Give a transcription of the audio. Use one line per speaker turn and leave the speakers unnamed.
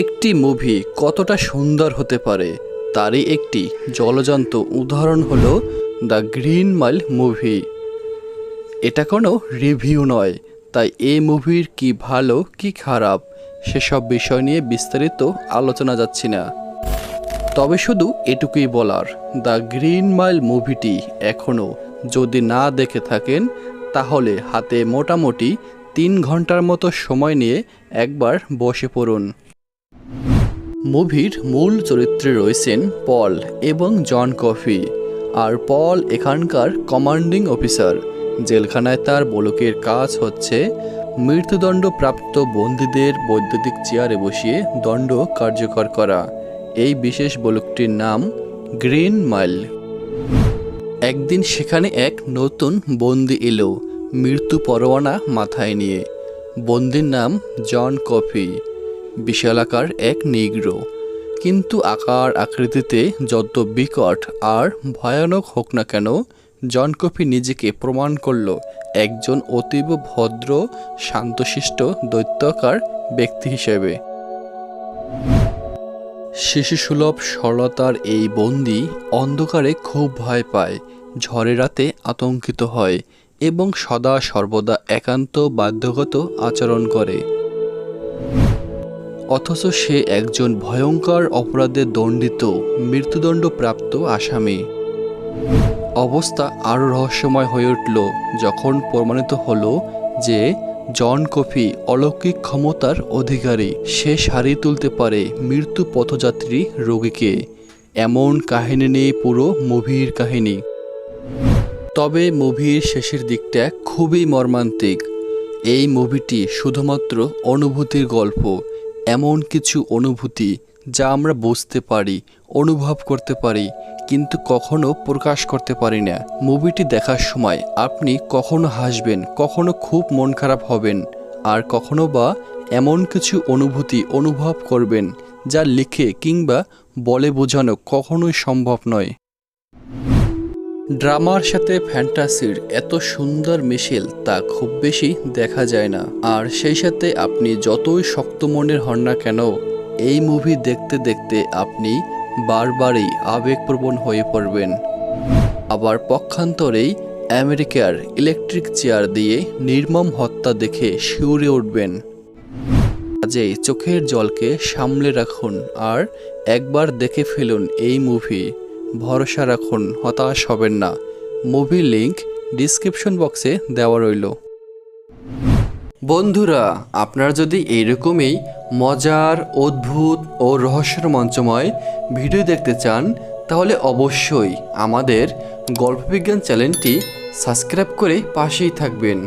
একটি মুভি কতটা সুন্দর হতে পারে তারই একটি জলজান্ত উদাহরণ হল দ্য গ্রিন মাইল মুভি এটা কোনো রিভিউ নয়, তাই এই মুভির কি ভালো, কি খারাপ, সেসব বিষয় নিয়ে বিস্তারিত আলোচনা যাচ্ছি না। তবে শুধু এটুকুই বলার দ্য গ্রিন মাইল মুভিটি এখনও যদি না দেখে থাকেন, তাহলে হাতে মোটামুটি তিন ঘণ্টার মতো সময় নিয়ে একবার বসে পড়ুন। মুভির মূল চরিত্রে রয়েছেন পল এবং জন কফি। আর পল এখানকার কমান্ডিং অফিসার, জেলখানায় তার বলকের কাজ হচ্ছে মৃত্যুদণ্ডপ্রাপ্ত বন্দীদের বৈদ্যুতিক চেয়ারে বসিয়ে দণ্ড কার্যকর করা। এই বিশেষ বলকটির নাম গ্রিন মাইল। একদিন সেখানে এক নতুন বন্দি এলো মৃত্যু পরোয়ানা মাথায় নিয়ে। বন্দির নাম জন কফি। বিশালাকার এক নিগ্র। কিন্তু আকার আকৃতিতে যত বিকট আর ভয়ানক হোক না কেন জন কফি নিজেকে প্রমাণ করল একজন অতীব ভদ্র, শান্তশিষ্ট, দৈত্যাকার ব্যক্তি হিসেবে। শিশুসুলভ সরলতার এই বন্দি অন্ধকারে খুব ভয় পায় ঝড়ের রাতে আতঙ্কিত হয় এবং সদা সর্বদা একান্ত বাধ্যগত আচরণ করে। অথচ সে একজন ভয়ঙ্কর অপরাধে দণ্ডিত, মৃত্যুদণ্ডপ্রাপ্ত আসামি। অবস্থা আরও রহস্যময় হয়ে উঠল যখন প্রমাণিত হলো যে জন কফি অলৌকিক ক্ষমতার অধিকারী। সে সারিয়ে তুলতে পারে মৃত্যু পথযাত্রী রোগীকে। এমন কাহিনী নিয়ে পুরো মুভির কাহিনী। তবে মুভির শেষের দিকটা খুবই মর্মান্তিক। এই মুভিটি শুধুমাত্র অনুভূতির গল্প। এমন কিছু অনুভূতি যা আমরা বুঝতে পারি, অনুভব করতে পারি, কিন্তু কখনো প্রকাশ করতে পারি না। মুভিটি দেখার সময় আপনি কখনো হাসবেন, কখনো খুব মন খারাপ হবেন, আর কখনো বা এমন কিছু অনুভূতি অনুভব করবেন যা লিখে কিংবা বলে বোঝানো কখনোই সম্ভব নয়। ড্রামার সাথে ফ্যান্টাসির এত সুন্দর মিশেল তা খুব বেশি দেখা যায় না। আর সেই সাথে আপনি যতই শক্ত মনের হন না কেন, এই মুভি দেখতে দেখতে আপনি বারবারই আবেগপ্রবণ হয়ে পড়বেন। আবার পক্ষান্তরেই আমেরিকার ইলেকট্রিক চেয়ার দিয়ে নির্মম হত্যা দেখে শিউরে উঠবেন। কাজেই চোখের জলকে সামলে রাখুন আর একবার দেখে ফেলুন এই মুভি। ভরসা রাখুন, হতাশ হবেন না। মুভি লিংক ডিসক্রিপশন বক্সে দেওয়া রইল। বন্ধুরা, আপনারা যদি এইরকমই মজার, অদ্ভুত ও রহস্যের মঞ্চময় ভিডিও দেখতে চান, তাহলে অবশ্যই আমাদের গল্পবিজ্ঞান চ্যানেলটি সাবস্ক্রাইব করে পাশেই থাকবেন।